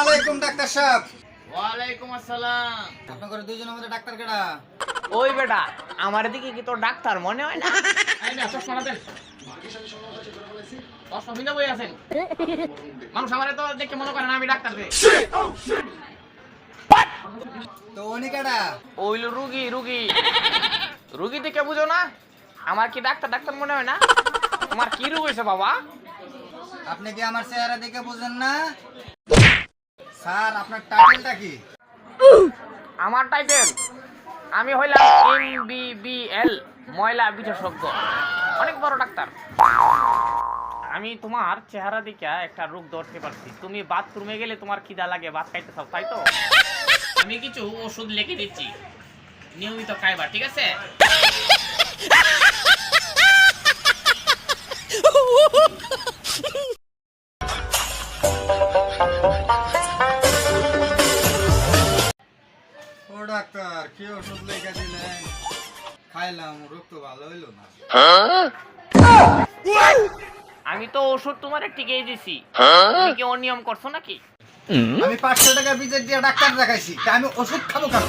আলাইকুম ডাক্তার সাহেব। ওয়ালাইকুম আসসালাম। আপনার দুইজনের মধ্যে ডাক্তার কেডা? ওই বেটা আমার দিকে কি তোর ডাক্তার মনে হয় না? এই না চশমা দেন চশমা ভিজা বই আছেন। মানুষ আমারে তো দেখে মনে করে না আমি ডাক্তার রে। তো উনি কেডা? ওইল রুগী রুগী। রুগী দেখে বুঝো না আমার কি ডাক্তার ডাক্তার মনে হয় না? তোমার কি রোগ হয়েছে বাবা? আপনি কি আমার চেহারা দেখে বুঝেন না? স্যার আপনার টাইটেলটা কি? আমার টাইটেল আমি হইলাম এম বি বি এল ময়লা বিশেষজ্ঞ। অনেক বড় ডাক্তার। আমি তোমার চেহারা দেখে একটা রোগ ধরতে পারছি। তুমি বাথরুমে গেলে তোমার খিদা লাগে ভাত খাইতে চাও তাই তো? আমি কিছু ওষুধ লিখে দিচ্ছি। নিয়মিত খাইবা ঠিক আছে? কি ওষুধ লিখে দিলেন খাইলাম রোগ তো ভালো হইল না। আমি তো ওষুধ তোমার টিকেই দিছি। তুমি কি অনিয়ম করছ নাকি? আমি পাঁচশো টাকা বিজেট দিয়ে ডাক্তার দেখাইছি তা আমি ওষুধ খাব কেন?